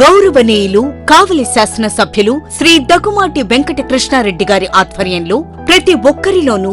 గౌరవనీయులు కావలి శాసన సభ్యులు శ్రీ దగ్గుమాటి వెంకట కృష్ణారెడ్డి గారి ఆధ్వర్యంలో ప్రతి ఒక్కరిలోనూ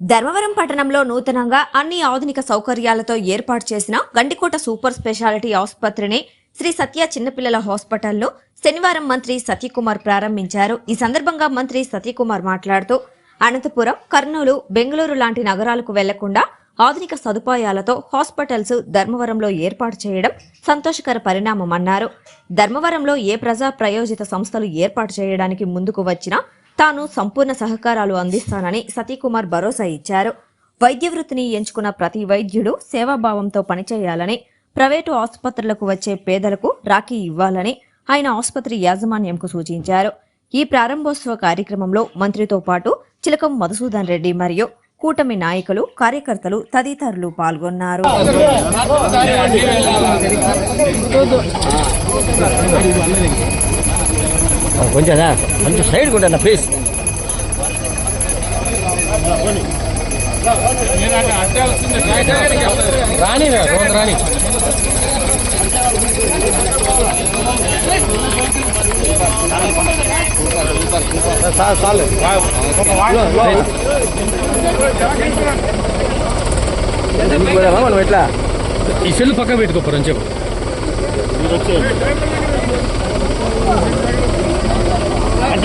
ధర్మవరం పట్టణంలో నూతనంగా అన్ని ఆధునిక సౌకర్యాలతో ఏర్పాటు చేసిన గండికోట సూపర్ స్పెషాలిటీ ఆసుపత్రిని శ్రీ సత్య చిన్నపిల్లల హాస్పిటల్లో శనివారం మంత్రి సత్యకుమార్ ప్రారంభించారు. ఈ సందర్భంగా మంత్రి సత్యకుమార్ మాట్లాడుతూ అనంతపురం కర్నూలు బెంగళూరు లాంటి నగరాలకు వెళ్ళకుండా ఆధునిక సదుపాయాలతో హాస్పిటల్స్ ధర్మవరంలో ఏర్పాటు చేయడం సంతోషకర పరిణామమన్నారు ధర్మవరంలో ఏ ప్రజా ప్రయోజిత సంస్థలు ఏర్పాటు చేయడానికి ముందుకు వచ్చినా తాను సంపూర్ణ సహకారాలు అందిస్తానని సతీకుమార్ భరోసా ఇచ్చారు. వైద్య వృత్తిని ఎంచుకున్న ప్రతి వైద్యుడు సేవాభావంతో పనిచేయాలని ప్రైవేటు ఆసుపత్రులకు వచ్చే పేదలకు రాఖీ ఇవ్వాలని ఆయన ఆసుపత్రి యాజమాన్యంకు సూచించారు. ఈ ప్రారంభోత్సవ కార్యక్రమంలో మంత్రితో పాటు చిలకం మధుసూదన్ రెడ్డి మరియు కూటమి నాయకులు కార్యకర్తలు తదితరులు పాల్గొన్నారు. కొంచెం సార్ కొంచెం సైడ్ కొంటా ప్లీజ్ రాణి రాణి సార్ చాలు మనం ఎట్లా? ఈ సెల్ పక్క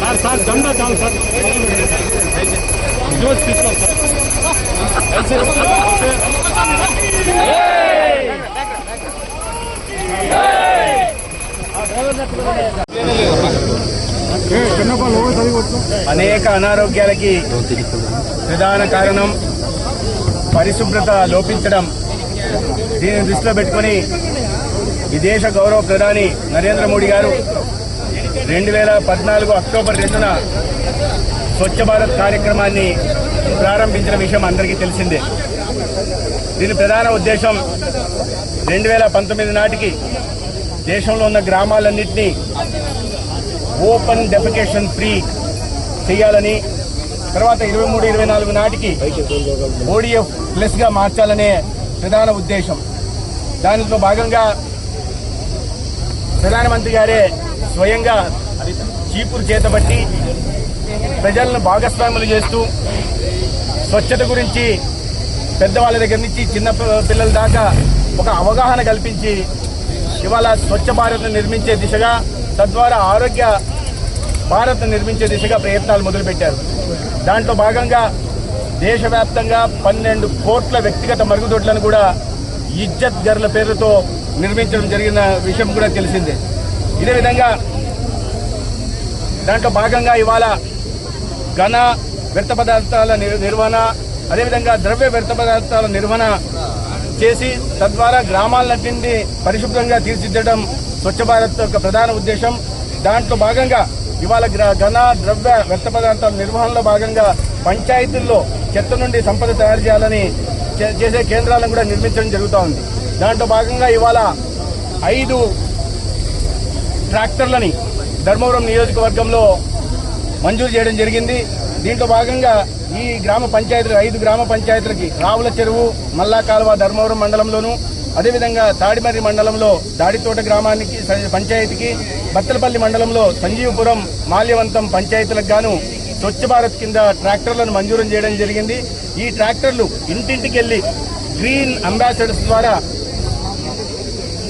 సార్ సార్ గండా చాలు సార్ అని చెప్పు అనేక అనారోగ్యాలకి ప్రధాన కారణం పరిశుభ్రత లోపించడం. దీనిని దృష్టిలో పెట్టుకుని ఈ దేశ గౌరవ ప్రధాని నరేంద్ర మోడీ గారు రెండు వేల పద్నాలుగు అక్టోబర్ రెండున స్వచ్ఛ భారత్ కార్యక్రమాన్ని ప్రారంభించిన విషయం అందరికీ తెలిసిందే. దీని ప్రధాన ఉద్దేశం రెండు వేల పంతొమ్మిది నాటికి దేశంలో ఉన్న గ్రామాలన్నింటినీ ఓపెన్ డెఫికేషన్ ఫ్రీ చేయాలని తర్వాత ఇరవై మూడు ఇరవై నాలుగు నాటికి ఓడిఎఫ్ ప్లస్గా మార్చాలనే ప్రధాన ఉద్దేశం. దానిలో భాగంగా ప్రధానమంత్రి గారే స్వయంగా చీపురు చేతబట్టి ప్రజలను భాగస్వాములు చేస్తూ స్వచ్ఛత గురించి పెద్దవాళ్ళ దగ్గర నుంచి చిన్న పిల్లల దాకా ఒక అవగాహన కల్పించి ఇవాళ స్వచ్ఛ భారత్ను నిర్మించే దిశగా తద్వారా ఆరోగ్య భారత్ నిర్మించే దిశగా ప్రయత్నాలు మొదలుపెట్టారు. దాంట్లో భాగంగా దేశవ్యాప్తంగా పన్నెండు కోట్ల వ్యక్తిగత మరుగుదొడ్లను కూడా ఇజ్జత్ గర్ల పేరుతో నిర్మించడం జరిగిన విషయం కూడా తెలిసిందే. ఇదే విధంగా దాంట్లో భాగంగా ఇవాళ ఘన వ్యర్థ పదార్థాల నిర్వహణ అదేవిధంగా ద్రవ్య వ్యర్థ పదార్థాల నిర్వహణ చేసి తద్వారా గ్రామాలన్నింటినీ పరిశుభ్రంగా తీర్చిదిద్దడం స్వచ్ఛ భారత్ యొక్క ప్రధాన ఉద్దేశం. దాంట్లో భాగంగా ఇవాళ గ్ర- ఘన ద్రవ్య వ్యర్థ పదార్థాల నిర్వహణలో భాగంగా పంచాయతీల్లో చెత్త నుండి సంపద తయారు చేయాలని చే- చేసే కేంద్రాలను కూడా నిర్మించడం జరుగుతూ ఉంది. దాంట్లో భాగంగా ఇవాళ ఐదు ట్రాక్టర్లని ధర్మవరం నియోజకవర్గంలో మంజూరు చేయడం జరిగింది. దీంట్లో భాగంగా ఈ గ్రామ పంచాయతీలు ఐదు గ్రామ పంచాయతీలకి రావుల చెరువు మల్లా కాలువ ధర్మవరం మండలంలోను అదేవిధంగా తాడిమర్రి మండలంలో దాడితోట గ్రామానికి పంచాయతీకి బత్తలపల్లి మండలంలో సంజీవపురం మాల్యవంతం పంచాయతీలకు గాను స్వచ్ఛ భారత్ కింద ట్రాక్టర్లను మంజూరు చేయడం జరిగింది. ఈ ట్రాక్టర్లు ఇంటింటికి వెళ్ళి గ్రీన్ అంబాసిడర్స్ ద్వారా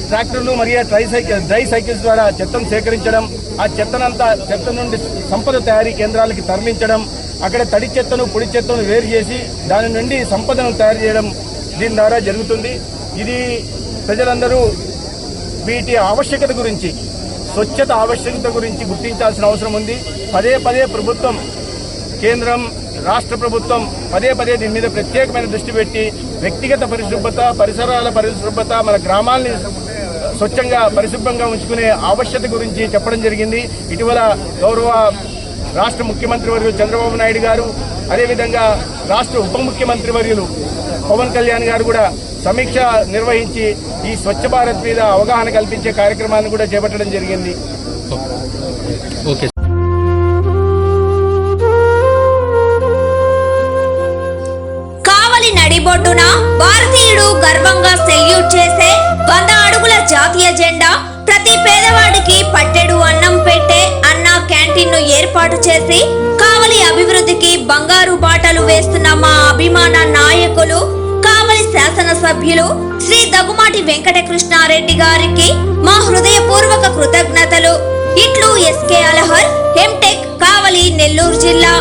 ట్రాక్టర్లు మరియు ట్రై సైకిల్ డ్రై సైకిల్స్ ద్వారా చెత్తను సేకరించడం ఆ చెత్తనంతా చెత్త నుండి సంపద తయారీ కేంద్రాలకి తరలించడం అక్కడ తడి చెత్తను పొడి చెత్తను వేరు చేసి దాని నుండి సంపదను తయారు చేయడం దీని ద్వారా జరుగుతుంది. ఇది ప్రజలందరూ వీటి ఆవశ్యకత గురించి స్వచ్ఛత ఆవశ్యకత గురించి గుర్తించాల్సిన అవసరం ఉంది. పదే పదే ప్రభుత్వం కేంద్రం రాష్ట్ర ప్రభుత్వం పదే పదే దీని మీద ప్రత్యేకమైన దృష్టి పెట్టి వ్యక్తిగత పరిశుభ్రత పరిసరాల పరిశుభ్రత మన గ్రామాల్ని స్వచ్ఛంగా పరిశుభ్రంగా ఉంచుకునే ఆవశ్యకత గురించి చెప్పడం జరిగింది. ఇటీవల గౌరవ రాష్ట్ర ముఖ్యమంత్రి వర్యులు చంద్రబాబు నాయుడు గారు అదేవిధంగా రాష్ట్ర ఉప ముఖ్యమంత్రి వర్యులు పవన్ కళ్యాణ్ గారు కూడా సమీక్ష నిర్వహించి ఈ స్వచ్ఛ భారత్ మీద అవగాహన కల్పించే కార్యక్రమాన్ని కూడా చేపట్టడం జరిగింది. ఓకే. కావలి నడిబొడ్డున భారతీయుడు గర్వంగా సెల్యూట్ చేసే వంద అడుగుల జాతీయ జెండా ప్రతి పేదవాడికి పట్టెడు అన్నం పెట్టే అన్న క్యాంటీన్ను ఏర్పాటు చేసి కావలి అభివృద్ధికి బంగారు బాటలు వేస్తున్న మా అభిమాన నాయకులు కావలి శాసనసభ్యులు శ్రీ దగ్గుమాటి వెంకటకృష్ణారెడ్డి గారికి మా హృదయపూర్వక కృతజ్ఞతలు. ఇట్లు S K Alahar M Tech Kavali Nellore జిల్లా.